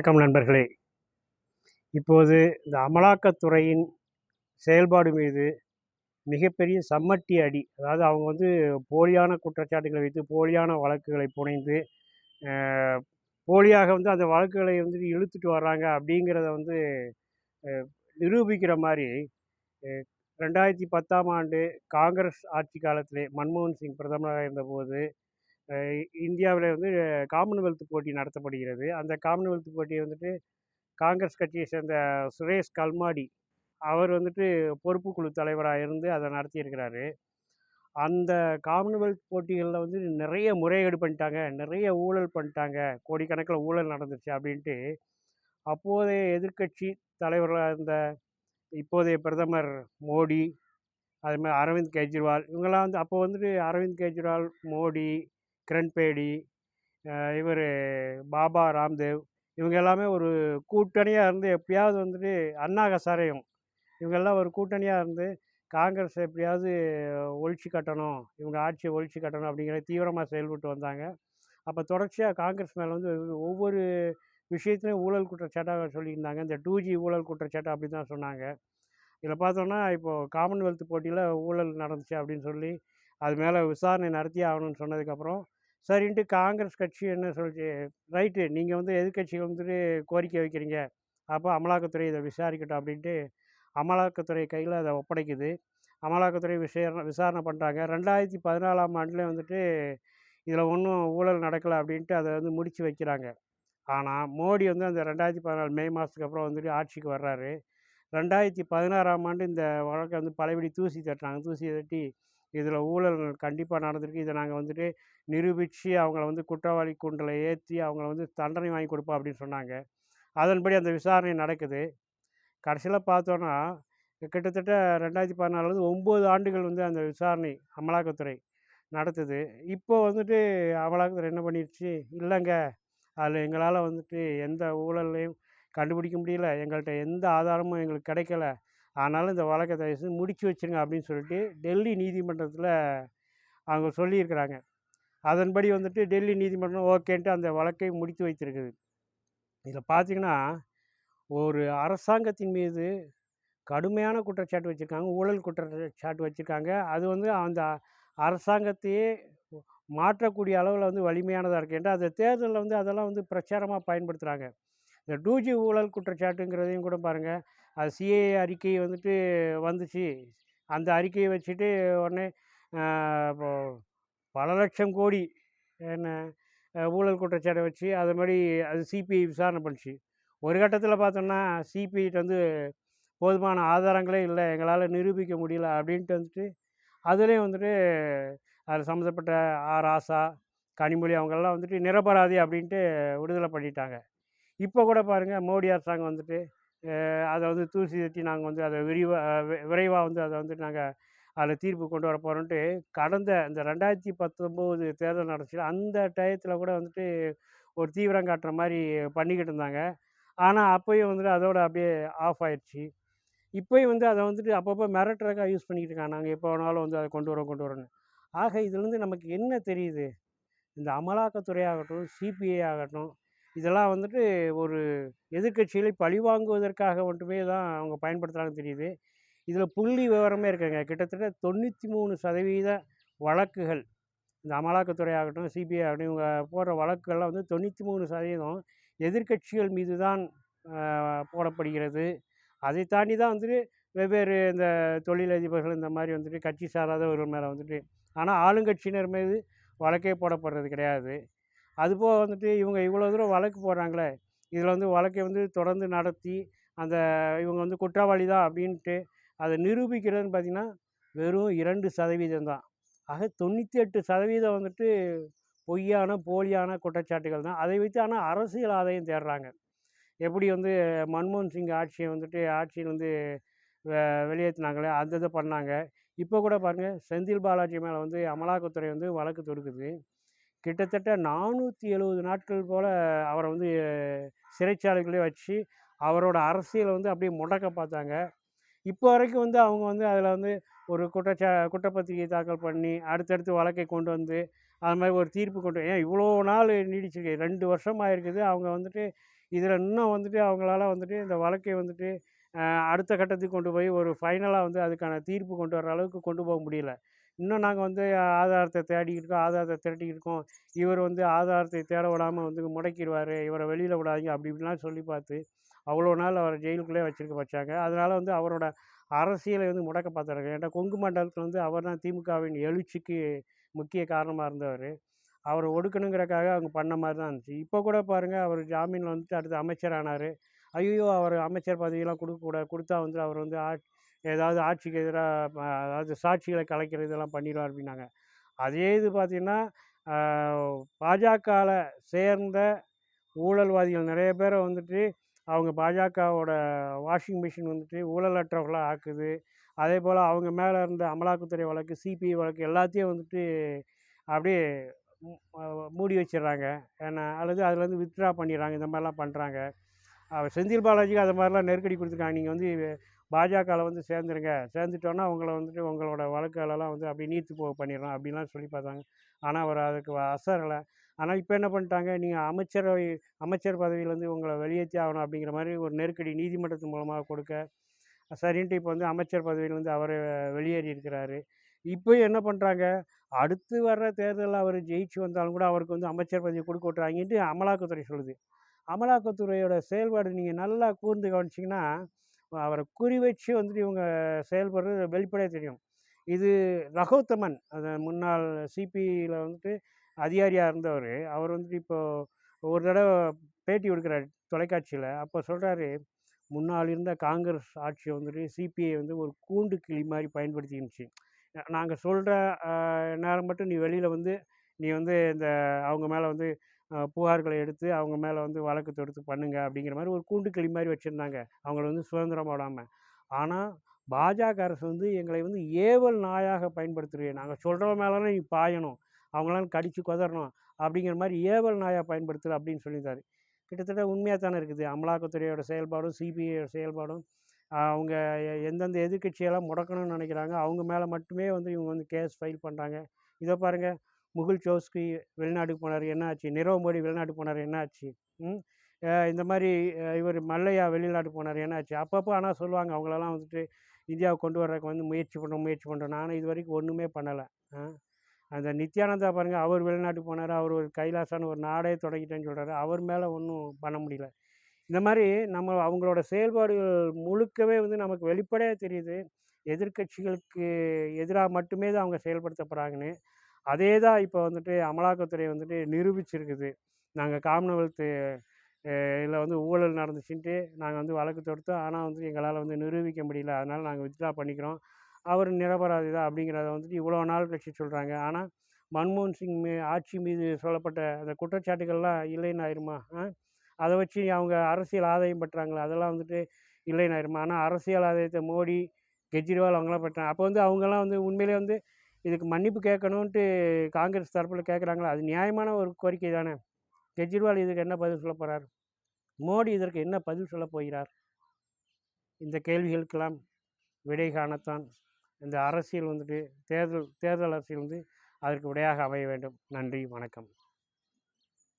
வணக்கம் நண்பர்களே. இப்போது இந்த அமலாக்கத்துறையின் செயல்பாடு மீது மிகப்பெரிய சம்மட்டி அடி அதாவது அவங்க வந்து போலியான குற்றச்சாட்டுகளை வைத்து போலியான வழக்குகளை புனைந்து போலியாக வந்து அந்த வழக்குகளை வந்து இழுத்துட்டு வர்றாங்க அப்படிங்கிறத வந்து நிரூபிக்கிற மாதிரி ரெண்டாயிரத்தி பத்தாம் ஆண்டு காங்கிரஸ் ஆட்சி காலத்திலே மன்மோகன் சிங் பிரதமராக இருந்தபோது இந்தியாவில் வந்து காமன்வெல்த் போட்டி நடத்தப்படுகிறது. அந்த காமன்வெல்த் போட்டியை வந்துட்டு காங்கிரஸ் கட்சியை சேர்ந்த சுரேஷ் கல்மாடி அவர் வந்துட்டு பொறுப்பு குழு தலைவராக இருந்து அதை நடத்தியிருக்கிறாரு. அந்த காமன்வெல்த் போட்டிகளில் வந்து நிறைய முறைகேடு பண்ணிட்டாங்க நிறைய ஊழல் பண்ணிட்டாங்க கோடிக்கணக்கில் ஊழல் நடந்துச்சு அப்படின்ட்டு அப்போதைய எதிர்கட்சி தலைவர்களாக இருந்த இப்போதைய பிரதமர் மோடி அதுமாதிரி அரவிந்த் கெஜ்ரிவால் இவங்கெல்லாம் வந்து அப்போ வந்துட்டு அரவிந்த் கெஜ்ரிவால் மோடி கிரண்பேடி இவர் பாபா ராம்தேவ் இவங்க எல்லாமே ஒரு கூட்டணியாக இருந்து எப்படியாவது வந்துட்டு அண்ணா ஹசாரேயும் இவங்கெல்லாம் ஒரு கூட்டணியாக இருந்து காங்கிரஸ் எப்படியாவது ஒழிச்சு கட்டணும் இவங்க ஆட்சியை ஒழிச்சு கட்டணும் அப்படிங்கிற தீவிரமாக செயல்பட்டு வந்தாங்க. அப்போ தொடர்ச்சியாக காங்கிரஸ் மேலே வந்து ஒவ்வொரு விஷயத்துலையும் ஊழல் குற்றச்சாட்டாக சொல்லியிருந்தாங்க. இந்த டூ ஜி ஊழல் குற்றச்சாட்டு அப்படி தான் சொன்னாங்க. இதில் பார்த்தோன்னா இப்போது காமன்வெல்த் போட்டியில் ஊழல் நடந்துச்சு அப்படின்னு சொல்லி அது மேலே விசாரணை நடத்தி ஆகணும்னு சொன்னதுக்கப்புறம் சரின்ட்டு காங்கிரஸ் கட்சி என்ன சொல்லிச்சு? ரைட்டு நீங்கள் வந்து எதிர்கட்சி வந்துட்டு கோரிக்கை வைக்கிறீங்க. அப்போ அமலாக்கத்துறை இதை விசாரிக்கட்டும் அப்படின்ட்டு அமலாக்கத்துறை கையில் அதை ஒப்படைக்குது. அமலாக்கத்துறை விசாரணை விசாரணை பண்ணுறாங்க ரெண்டாயிரத்தி பதினாலாம் ஆண்டுலேயே வந்துட்டு இதில் ஒன்றும் ஊழல் நடக்கலை அப்படின்ட்டு அதை வந்து முடித்து வைக்கிறாங்க. ஆனால் மோடி வந்து அந்த ரெண்டாயிரத்தி பதினாலு மே மாதத்துக்கு அப்புறம் வந்துட்டு ஆட்சிக்கு வர்றாரு. ரெண்டாயிரத்தி பதினாறாம் ஆண்டு இந்த வழக்கை வந்து பழையபடி தூசி தட்டினாங்க. தூசி தட்டி இதில் ஊழல் கண்டிப்பாக நடந்திருக்கு. இதை நாங்கள் வந்துட்டு நிரூபித்து அவங்கள வந்து குற்றவாளி கூண்டில் ஏற்றி அவங்கள வந்து தண்டனை வாங்கி கொடுப்போம் அப்படின்னு சொன்னாங்க. அதன்படி அந்த விசாரணை நடக்குது. கடைசியில் பார்த்தோன்னா கிட்டத்தட்ட ரெண்டாயிரத்தி பதினாலு ஒம்பது ஆண்டுகள் வந்து அந்த விசாரணை அமலாக்கத்துறை நடத்துது. இப்போ வந்துட்டு அமலாக்கத்துறை என்ன பண்ணிடுச்சு இல்லைங்க. அதில் எங்களால் வந்துட்டு எந்த ஊழல்லையும் கண்டுபிடிக்க முடியல. எங்கள்கிட்ட எந்த ஆதாரமும் எங்களுக்கு கிடைக்கல. ஆனாலும் இந்த வழக்கை தயவுசெய்து முடிச்சு வச்சுருங்க அப்படின்னு சொல்லிட்டு டெல்லி நீதிமன்றத்தில் அவங்க சொல்லியிருக்கிறாங்க. அதன்படி வந்துட்டு டெல்லி நீதிமன்றம் ஓகேன்ட்டு அந்த வழக்கை முடித்து வைத்திருக்குது. இதில் பார்த்திங்கன்னா ஒரு அரசாங்கத்தின் மீது கடுமையான குற்றச்சாட்டு வச்சுருக்காங்க ஊழல் குற்றச்சாட்டு வச்சுருக்காங்க. அது வந்து அந்த அரசாங்கத்தையே மாற்றக்கூடிய அளவில் வந்து வலிமையானதாக இருக்குது அந்த தேர்தலில் வந்து அதெல்லாம் வந்து பிரச்சாரமாக பயன்படுத்துகிறாங்க இந்த டூஜி ஊழல் குற்றச்சாட்டுங்கிறதையும் கூட பாருங்கள் அது சிஏஏ அறிக்கை வந்துட்டு வந்துச்சு. அந்த அறிக்கையை வச்சுட்டு உடனே இப்போது பல லட்சம் கோடி என்ன ஊழல் குற்றச்சாட்டை வச்சு அது மாதிரி அது சிபிஐ விசாரணை பண்ணிச்சு. ஒரு கட்டத்தில் பார்த்தோம்னா சிபிஐட்டு வந்து போதுமான ஆதாரங்களே இல்லை எங்களால் நிரூபிக்க முடியல அப்படின்ட்டு வந்துட்டு அதுலேயும் வந்துட்டு அதில் சம்மந்தப்பட்ட ஆர் ஆசா கனிமொழி அவங்கெல்லாம் வந்துட்டு நிரபராதி அப்படின்ட்டு விடுதலை பண்ணிட்டாங்க. இப்போ கூட பாருங்கள் மோடி அரசாங்கம் வந்துட்டு அதை வந்து தூசி தட்டி நாங்கள் வந்து அதை விரிவாக விரைவாக வந்து அதை வந்து நாங்கள் அதில் தீர்ப்பு கொண்டு வர போகிறோன்ட்டு கடந்த இந்த ரெண்டாயிரத்தி பத்தொம்போது தேர்தல் நடந்துச்சு அந்த டயத்தில் கூட வந்துட்டு ஒரு தீவிரம் காட்டுற மாதிரி பண்ணிக்கிட்டு இருந்தாங்க. ஆனால் அப்போயும் வந்துட்டு அதோட அப்படியே ஆஃப் ஆயிடுச்சு. இப்போயும் வந்து அதை வந்துட்டு அப்பப்போ மிரட்டுறதுக்காக யூஸ் பண்ணிக்கிட்டு இருக்காங்க. நாங்கள் எப்போ வேணாலும் வந்து அதை கொண்டு வரோம் கொண்டு வரோன்னு ஆக இதுலேருந்து நமக்கு என்ன தெரியுது? இந்த அமலாக்கத்துறை ஆகட்டும் சிபிஐ ஆகட்டும் இதெல்லாம் வந்துட்டு ஒரு எதிர்கட்சிகளை பழிவாங்குவதற்காக மட்டுமே தான் அவங்க பயன்படுத்துகிறாங்கன்னு தெரியுது. இதில் புள்ளி விவரமே இருக்குங்க. கிட்டத்தட்ட தொண்ணூற்றி மூணு சதவீத வழக்குகள் இந்த அமலாக்கத்துறை ஆகட்டும் சிபிஐ ஆகட்டும் இவங்க போடுற வழக்குகள்லாம் வந்து தொண்ணூற்றி மூணு சதவீதம் எதிர்கட்சிகள் மீது தான் போடப்படுகிறது. அதை தாண்டி தான் வந்துட்டு வெவ்வேறு இந்த தொழிலதிபர்கள் இந்த மாதிரி வந்துட்டு கட்சி சாராதவர்கள் மேலே வந்துட்டு ஆனால் ஆளுங்கட்சியினர் மீது வழக்கே போடப்படுறது கிடையாது. அதுபோக வந்துட்டு இவங்க இவ்வளோ தூரம் வழக்கு போடுறாங்களே இதில் வந்து வழக்கை வந்து தொடர்ந்து நடத்தி அந்த இவங்க வந்து குற்றவாளி தான் அப்படின்ட்டு அதை நிரூபிக்கிறதுன்னு பார்த்திங்கன்னா வெறும் இரண்டு சதவீதம் தான். ஆக தொண்ணூற்றி எட்டு சதவீதம் வந்துட்டு பொய்யான போலியான குற்றச்சாட்டுகள் தான். அதை வைத்து ஆனால் அரசியல் ஆதாயம் தேடுறாங்க. எப்படி வந்து மன்மோகன் சிங் ஆட்சியை வந்துட்டு ஆட்சியில் வந்து வெளியேற்றினாங்களே அந்த இதை பண்ணாங்க. இப்போ கூட பாருங்கள் செந்தில் பாலாஜி மேலே வந்து அமலாக்கத்துறை வந்து வழக்கு தொடுக்குது. கிட்டத்தட்ட நானூற்றி எழுபது நாட்கள் போல் அவரை வந்து சிறைச்சாலைகளே வச்சு அவரோட அரசியலை வந்து அப்படியே முடக்க பார்த்தாங்க. இப்போ வரைக்கும் வந்து அவங்க வந்து அதில் வந்து ஒரு குற்றச்சா குற்றப்பத்திரிகை தாக்கல் பண்ணி அடுத்தடுத்து வழக்கை கொண்டு வந்து அது மாதிரி ஒரு தீர்ப்பு கொண்டு ஏன் இவ்வளோ நாள் நீடிச்சிருக்கு ரெண்டு வருஷம் ஆயிருக்குது அவங்க வந்துட்டு இதில் இன்னும் வந்துட்டு அவங்களால வந்துட்டு இந்த வழக்கை வந்துட்டு அடுத்த கட்டத்துக்கு கொண்டு போய் ஒரு ஃபைனலாக வந்து அதுக்கான தீர்ப்பு கொண்டு வர அளவுக்கு கொண்டு போக முடியல. இன்னும் நாங்கள் வந்து ஆதாரத்தை தேடிக்கிட்டு இருக்கோம். ஆதாரத்தை திரட்டிக்கிட்டு இருக்கோம். இவர் வந்து ஆதாரத்தை தேட விடாமல் வந்து முடக்கிடுவார். இவரை வெளியில் விடாதீங்க. அப்படி இப்படிலாம் சொல்லி பார்த்து அவ்வளோ நாள் அவரை ஜெயிலுக்குள்ளே வச்சுருக்க வச்சாங்க. அதனால் வந்து அவரோட அரசியலை வந்து முடக்க பார்த்துருக்காங்க ஏன்னா கொங்கு மண்டலத்தில் வந்து அவர் தான் திமுகவின் எழுச்சிக்கு முக்கிய காரணமாக இருந்தவர். அவரை ஒடுக்கணுங்கிறக்காக அவங்க பண்ண மாதிரி தான் இருந்துச்சு. இப்போ கூட பாருங்கள் அவர் ஜாமீனில் வந்துட்டு அடுத்து அமைச்சர் ஆனார் ஐயோ அவர் அமைச்சர் பதவியெல்லாம் கொடுக்கக்கூடாது கொடுத்தா வந்து அவர் வந்து ஆ ஏதாவது ஆட்சிக்கு எதிராக அதாவது சாட்சிகளை கலைக்கிறது இதெல்லாம் பண்ணிடுவார் அப்படின்னாங்க. அதே இது பார்த்திங்கன்னா பாஜகவில் சேர்ந்த ஊழல்வாதிகள் நிறைய பேரை வந்துட்டு அவங்க பாஜகவோட வாஷிங் மிஷின் வந்துட்டு ஊழலற்றவர்களாக ஆக்குது. அதே போல் அவங்க மேலே இருந்த அமலாக்கத்துறை வழக்கு சிபிஐ வழக்கு எல்லாத்தையும் வந்துட்டு அப்படியே மூடி வச்சிடுறாங்க. ஏன்னா அல்லது அதுலேருந்து வித்ட்ரா பண்ணிடுறாங்க. இந்த மாதிரிலாம் பண்ணுறாங்க செந்தில் பாலாஜிக்கு அது மாதிரிலாம் நெருக்கடி கொடுத்துருக்காங்க. நீங்கள் வந்து பாஜகவில் வந்து சேர்ந்துருங்க. சேர்ந்துட்டோன்னா உங்களை வந்துட்டு உங்களோட வழக்குகளெல்லாம் வந்து அப்படி நீத்து போக பண்ணிடலாம் அப்படின்லாம் சொல்லி பார்த்தாங்க. ஆனால் அவர் அதுக்கு அசரலை. ஆனால் இப்போ என்ன பண்ணிட்டாங்க? நீங்கள் அமைச்சரவை அமைச்சர் பதவியிலேருந்து உங்களை வெளியேற்றி ஆகணும் அப்படிங்கிற மாதிரி ஒரு நெருக்கடி நீதிமன்றத்தின் மூலமாக கொடுக்க சரின்ட்டு இப்போ வந்து அமைச்சர் பதவியிலேருந்து அவர் வெளியேறி இருக்கிறாரு. இப்போ என்ன பண்ணுறாங்க அடுத்து வர்ற தேர்தலில் அவர் ஜெயிச்சு வந்தாலும் கூட அவருக்கு வந்து அமைச்சர் பதவி கொடுக்க விட்றாங்கன்ட்டு அமலாக்கத்துறை சொல்லுது. அமலாக்கத்துறையோட செயல்பாடு நீங்கள் நல்லா கூர்ந்து கவனிச்சிங்கன்னா அவரை குறி வச்சு வந்துட்டு இவங்க செயல்படுறது வெளிப்படையாக தெரியும். இது ரகோத்தமன். அந்த முன்னாள் சிபியில் வந்துட்டு அதிகாரியாக இருந்தவர். அவர் வந்துட்டு இப்போது ஒரு தடவை பேட்டி கொடுக்குறாரு தொலைக்காட்சியில். அப்போ சொல்கிறாரு முன்னால் இருந்த காங்கிரஸ் ஆட்சியை வந்துட்டு சிபிஐ வந்து ஒரு கூண்டு கிளி மாதிரி பயன்படுத்திக்கிச்சு நாங்கள் சொல்கிற நேரம் மட்டும் நீ வெளியில் வந்து நீ வந்து இந்த அவங்க மேலே வந்து புகார்களை எடுத்து அவங்க மேலே வந்து வழக்கு தொடுத்து பண்ணுங்க அப்படிங்கிற மாதிரி ஒரு கூண்டு கிளி மாதிரி வச்சுருந்தாங்க. அவங்கள வந்து சுதந்திரம் விடாமல் ஆனால் பாஜக அரசு வந்து எங்களை வந்து ஏவல் நாயாக பயன்படுத்துகிறேன் நாங்கள் சொல்கிற மேலே நீ பாயணும் அவங்களாம் கடித்து கொதறணும் அப்படிங்கிற மாதிரி ஏவல் நாயாக பயன்படுத்துகிற அப்படின்னு சொல்லியிருந்தாரு. கிட்டத்தட்ட உண்மையாக தானே இருக்குது. அமலாக்கத்துறையோட செயல்பாடும் சிபிஐயோட செயல்பாடும் அவங்க எந்தெந்த எதிர்கட்சியெல்லாம் முடக்கணும்னு நினைக்கிறாங்க அவங்க மேலே மட்டுமே வந்து இவங்க வந்து கேஸ் ஃபைல் பண்ணுறாங்க இதை பாருங்கள் முகுல் சௌஸ்கி வெளிநாட்டுக்கு போனார் என்ன ஆச்சு நிரவ் மோடி வெளிநாட்டுக்கு போனார் என்ன ஆச்சு இந்த மாதிரி இவர் மல்லையா வெளிநாட்டு போனார் என்ன ஆச்சு அப்பப்போ ஆனால் சொல்லுவாங்க அவங்களெல்லாம் வந்துட்டு இந்தியாவை கொண்டு வர்றதுக்கு வந்து முயற்சி பண்ணுறோம் முயற்சி பண்ணுறோம் நானும் இது வரைக்கும் ஒன்றுமே பண்ணலை. அந்த நித்யானந்தா பாருங்கள் அவர் வெளிநாட்டுக்கு போனார் அவர் ஒரு கைலாசான ஒரு நாடே தொடங்கிட்டேன்னு சொல்கிறாரு அவர் மேலே ஒன்றும் பண்ண முடியல. இந்த மாதிரி நம்ம அவங்களோட செயல்பாடுகள் முழுக்கவே வந்து நமக்கு வெளிப்படையாக தெரியுது. எதிர்கட்சிகளுக்கு எதிராக மட்டுமே தான் அவங்க செயல்படுத்தப்படுறாங்கன்னு அதே தான் இப்போ வந்துட்டு அமலாக்கத்துறை வந்துட்டு நிரூபிச்சிருக்குது. நாங்கள் காமன்வெல்த்து இதில் வந்து ஊழல் நடந்துச்சுன்ட்டு நாங்கள் வந்து வழக்கு தொடுத்தோம் ஆனால் வந்து எங்களால் வந்து நிரூபிக்க முடியல. அதனால் நாங்கள் வித்ட்ரா பண்ணிக்கிறோம். அவர் நிரபராதி தான் அப்படிங்கிறத வந்துட்டு இவ்வளோ நாள் கழிச்சு சொல்கிறாங்க ஆனால் மன்மோகன் சிங் ஆட்சி மீது சொல்லப்பட்ட அந்த குற்றச்சாட்டுகள்லாம் இல்லைன்னு ஆயிருமா? அதை வச்சு அவங்க அரசியல் ஆதாயம் பெற்றாங்களே? அதெல்லாம் வந்துட்டு இல்லைன்னு ஆயிருமா? ஆனால் அரசியல் ஆதாயத்தை மோடி கெஜ்ரிவால் அவங்களாம் பெற்றாங்க. அப்போ வந்து அவங்கெல்லாம் வந்து உண்மையிலே வந்து இதுக்கு மன்னிப்பு கேட்கணுன்ட்டு காங்கிரஸ் தரப்பில் கேட்குறாங்களா? அது நியாயமான ஒரு கோரிக்கை தானே. கெஜ்ரிவால் இதுக்கு என்ன பதில் சொல்ல போகிறார் மோடி இதற்கு என்ன பதில் சொல்ல போகிறார்? இந்த கேள்விகளுக்கெல்லாம் விடை காணத்தான் இந்த அரசியல் வந்துட்டு தேர்தல் தேர்தல் அரசியல் வந்து அதற்கு விடையாக அமைய வேண்டும். நன்றி வணக்கம்.